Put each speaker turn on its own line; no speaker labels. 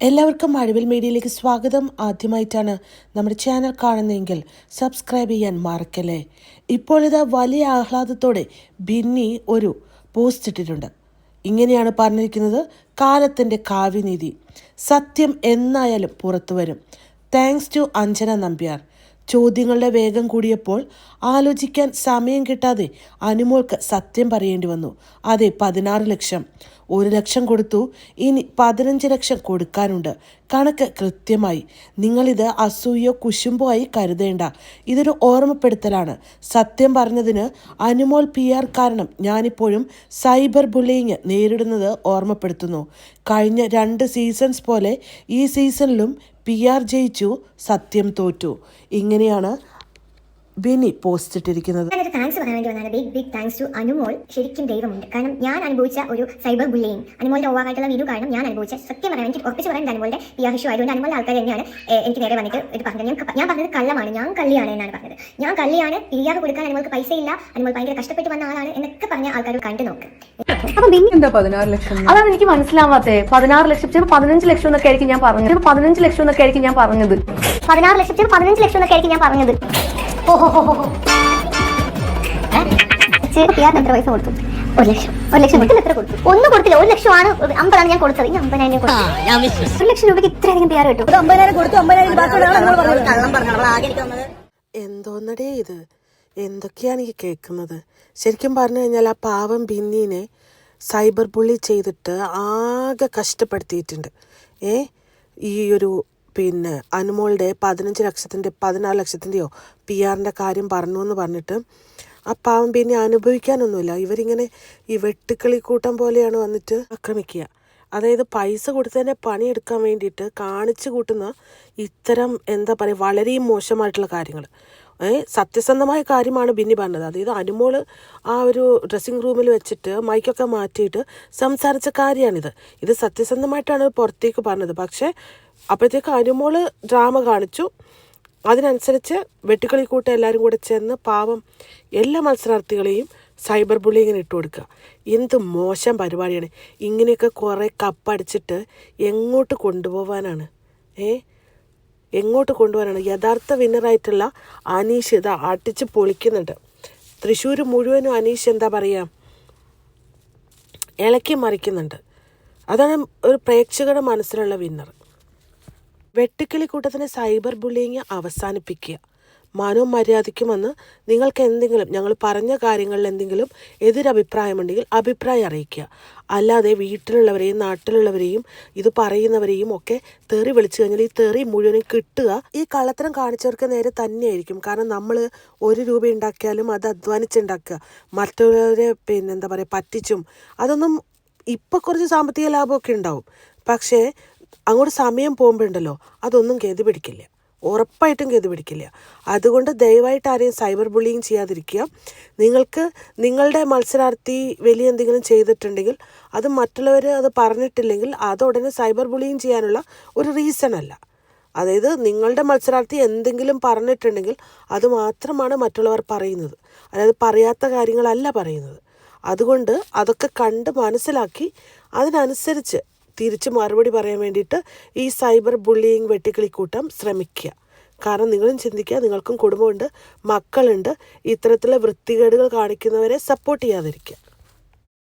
എല്ലാവർക്കും മഴവിൽ മീഡിയയിലേക്ക് സ്വാഗതം. ആദ്യമായിട്ടാണ് നമ്മുടെ ചാനൽ കാണുന്നതെങ്കിൽ സബ്സ്ക്രൈബ് ചെയ്യാൻ മറക്കല്ലേ? ഇപ്പോൾ ഇതാ വലിയ ആഹ്ലാദത്തോടെ ബിന്നി ഒരു പോസ്റ്റ് ഇട്ടിട്ടുണ്ട്. ഇങ്ങനെയാണ് പറഞ്ഞിരിക്കുന്നത് കാലത്തിന്റെ കാവ്യനീതി. സത്യം എന്നായാലും പുറത്തു വരും. Thanks to Anjana Nambiar. ചോദ്യങ്ങളുടെ വേഗം കൂടിയപ്പോൾ ആലോചിക്കാൻ സമയം കിട്ടാതെ അനുമോൾക്ക് സത്യം പറയേണ്ടി വന്നു. അതെ പതിനാറ് ലക്ഷം. ഒരു ലക്ഷം കൊടുത്തു. ഇനി പതിനഞ്ച് ലക്ഷം കൊടുക്കാനുണ്ട്. കണക്ക് കൃത്യമായി. നിങ്ങളിത് അസൂയോ കുശുമ്പോ ആയി കരുതേണ്ട. ഇതൊരു ഓർമ്മപ്പെടുത്തലാണ്. സത്യം പറഞ്ഞതിന് അനുമോൾ പി ആർ കാരണം ഞാനിപ്പോഴും സൈബർ ബുള്ളിങ് നേരിടുന്നത് ഓർമ്മപ്പെടുത്തുന്നു. കഴിഞ്ഞ രണ്ട് സീസൺസ് പോലെ ഈ സീസണിലും പി ആർ ജയിച്ചു സത്യം തോറ്റു. ഇങ്ങനെയാണ് ബിനി പോസ്റ്റ് ഇട്ടിരിക്കുന്നത്.
ഞാനൊരു താങ്ക്സ് പറയാൻ വേണ്ടി വന്നാണ് big big thanks to Anumol. ശരിക്കും ദൈവമുണ്ട്. കാരണം ഞാൻ അനുഭവിച്ച ഒരു സൈബർ ബുള്ളിങ് അനുമോളുടെ ഓവറായിട്ടുള്ള വീഡിയോ കാരണം ഞാൻ അനുഭവിച്ച സത്യം പറയാൻ എനിക്ക് ഉറപ്പിച്ച് പറയാൻ അനുമോളുടെ പി ആർ ഇഷ്യൂ ആയതുകൊണ്ട് അനുമോളുടെ ആൾക്കാർ തന്നെയാണ് എനിക്ക് നേരെ വന്നിട്ട് ഇത് പറഞ്ഞത്. ഞാൻ ഞാൻ പറഞ്ഞത് കള്ളമാണ്. ഞാൻ കള്ളിയാണ് എന്നാണ് പറഞ്ഞത്. ഞാൻ കള്ളിയാണ്. പി ആർ കൊടുക്കാൻ അനുമോൾക്ക് പൈസ ഇല്ല അനുമോൾ ഭയങ്കര കഷ്ടപ്പെട്ട് വന്ന ആളാണ് എന്നൊക്കെ പറഞ്ഞ ആൾക്കാർ കണ്ടു നോക്ക്.
അതാണ് എനിക്ക് മനസ്സിലാവാത്തത് പതിനാറ് ലക്ഷം ചിലപ്പോൾ പതിനഞ്ച് ലക്ഷം എന്നൊക്കെ ആയിരിക്കും ഞാൻ പറഞ്ഞത്. പതിനഞ്ച് ലക്ഷം എന്നൊക്കെ ആയിരിക്കും ഞാൻ പറഞ്ഞത്.
പതിനാറ് ലക്ഷം ചിലപ്പോൾ പതിനഞ്ച് ലക്ഷം എന്നൊക്കെ ആയിരിക്കും ഞാൻ പറഞ്ഞത്. എത്ര പൈസ കൊടുത്തു. ഒരു ലക്ഷം. ഒരു ലക്ഷം കൊടുത്തില്ല എത്ര കൊടുത്തു? ഒന്നും കൊടുത്തില്ല ഒരു ലക്ഷമാണ്. അമ്പതാണ് ഞാൻ കൊടുത്തത്. ഇനി അമ്പതിനായിരം കൊടുത്തു. ഒരു ലക്ഷം രൂപയ്ക്ക് ഇത്രയധികം പി ആർ കിട്ടും
എന്തോന്നടേ ഇത്? എന്തൊക്കെയാണ് ഈ കേൾക്കുന്നത്? ശരിക്കും പറഞ്ഞു കഴിഞ്ഞാൽ ആ പാവം ബിന്നീനെ സൈബർ ബുള്ളി ചെയ്തിട്ട് ആകെ കഷ്ടപ്പെടുത്തിയിട്ടുണ്ട്. ഏ? ഈ ഒരു പിന്നെ അനുമോളുടെ പതിനഞ്ച് ലക്ഷത്തിന്റെ പതിനാറ് ലക്ഷത്തിന്റെയോ പി ആറിന്റെ കാര്യം പറഞ്ഞു എന്ന് പറഞ്ഞിട്ട് ആ പാവം പിന്നെ അനുഭവിക്കാനൊന്നുമില്ല. ഇവരിങ്ങനെ ഈ വെട്ടുക്കിളി കൂട്ടം പോലെയാണ് വന്നിട്ട് ആക്രമിക്കുക. അതായത് പൈസ കൊടുത്തതിനെ പണിയെടുക്കാൻ വേണ്ടിയിട്ട് കാണിച്ചു കൂട്ടുന്ന ഇത്തരം എന്താ പറയുക വളരെ മോശമായിട്ടുള്ള കാര്യങ്ങൾ. സത്യസന്ധമായ കാര്യമാണ് ബിന്നി പറഞ്ഞത്. അതായത് അനുമോൾ ആ ഒരു ഡ്രസ്സിംഗ് റൂമിൽ വെച്ചിട്ട് മൈക്കൊക്കെ മാറ്റിയിട്ട് സംസാരിച്ച കാര്യമാണിത്. ഇത് സത്യസന്ധമായിട്ടാണ് പുറത്തേക്ക് പറഞ്ഞത്. പക്ഷേ അപ്പോഴത്തേക്ക് അനുമോൾ ഡ്രാമ കാണിച്ചു. അതിനനുസരിച്ച് വെട്ടുകളി കൂട്ടം എല്ലാവരും കൂടെ ചെന്ന് പാവം എല്ലാ മത്സരാർത്ഥികളെയും സൈബർ ബുള്ളിങ്ങിന് ഇട്ട് കൊടുക്കുക. എന്ത് മോശം പരിപാടിയാണ്. ഇങ്ങനെയൊക്കെ കുറേ കപ്പടിച്ചിട്ട് എങ്ങോട്ട് കൊണ്ടുപോകാനാണ് ഏ? എങ്ങോട്ട് കൊണ്ടുപോകാനാണ് യഥാർത്ഥ വിന്നറായിട്ടുള്ള അനീഷ് ഇത് അടിച്ച് പൊളിക്കുന്നുണ്ട്. തൃശ്ശൂർ മുഴുവനും അനീഷ് എന്താ പറയുക ഇളക്കി മറിക്കുന്നുണ്ട്. അതാണ് ഒരു പ്രേക്ഷകരുടെ മനസ്സിലുള്ള വിന്നർ വെട്ടുക്കിളി കൂട്ടത്തിന് സൈബർ ബുള്ളിങ് അവസാനിപ്പിക്കുക. മാനവും മര്യാദയ്ക്കുമെന്ന് നിങ്ങൾക്ക് എന്തെങ്കിലും ഞങ്ങൾ പറഞ്ഞ കാര്യങ്ങളിൽ എന്തെങ്കിലും എതിരഭിപ്രായമുണ്ടെങ്കിൽ അഭിപ്രായം അറിയിക്കുക. അല്ലാതെ വീട്ടിലുള്ളവരെയും നാട്ടിലുള്ളവരെയും ഇത് പറയുന്നവരെയും ഒക്കെ തെറി വിളിച്ചു കഴിഞ്ഞാൽ ഈ തെറി മുഴുവനും കിട്ടുക ഈ കള്ളത്തരം കാണിച്ചവർക്ക് നേരെ തന്നെയായിരിക്കും. കാരണം നമ്മൾ ഒരു രൂപ ഉണ്ടാക്കിയാലും അത് അധ്വാനിച്ചുണ്ടാക്കുക. മറ്റുള്ളവരെ പിന്നെ എന്താ പറയുക പറ്റിച്ചും. അതൊന്നും ഇപ്പം കുറച്ച് സാമ്പത്തിക ലാഭമൊക്കെ ഉണ്ടാവും. പക്ഷേ അങ്ങോട്ട് സമയം പോകുമ്പോഴുണ്ടല്ലോ അതൊന്നും ഗതി പിടിക്കില്ല. ഉറപ്പായിട്ടും ഗതി പിടിക്കില്ല. അതുകൊണ്ട് ദയവായിട്ട് ആരെയും സൈബർ ബുള്ളിങ് ചെയ്യാതിരിക്കുക. നിങ്ങൾക്ക് നിങ്ങളുടെ മത്സരാർത്ഥി വലിയ എന്തെങ്കിലും ചെയ്തിട്ടുണ്ടെങ്കിൽ അത് മറ്റുള്ളവർ അത് പറഞ്ഞിട്ടില്ലെങ്കിൽ അത് ഉടനെ സൈബർ ബുള്ളിങ് ചെയ്യാനുള്ള ഒരു റീസൺ അല്ല. അതായത് നിങ്ങളുടെ മത്സരാർത്ഥി എന്തെങ്കിലും പറഞ്ഞിട്ടുണ്ടെങ്കിൽ അത് മാത്രമാണ് മറ്റുള്ളവർ പറയുന്നത്. അതായത് പറയാത്ത കാര്യങ്ങളല്ല പറയുന്നത്. അതുകൊണ്ട് അതൊക്കെ കണ്ട് മനസ്സിലാക്കി അതിനനുസരിച്ച് തിരിച്ച് മറുപടി പറയാൻ വേണ്ടിയിട്ട് ഈ സൈബർ ബുള്ളിയിങ് വെട്ടിക്കിളിക്കൂട്ടം ശ്രമിക്കുക. കാരണം നിങ്ങളും ചിന്തിക്കുക നിങ്ങൾക്കും കുടുംബമുണ്ട് മക്കളുണ്ട്. ഇത്തരത്തിലുള്ള വൃത്തികേടുകൾ കാണിക്കുന്നവരെ സപ്പോർട്ട് ചെയ്യാതിരിക്കുക.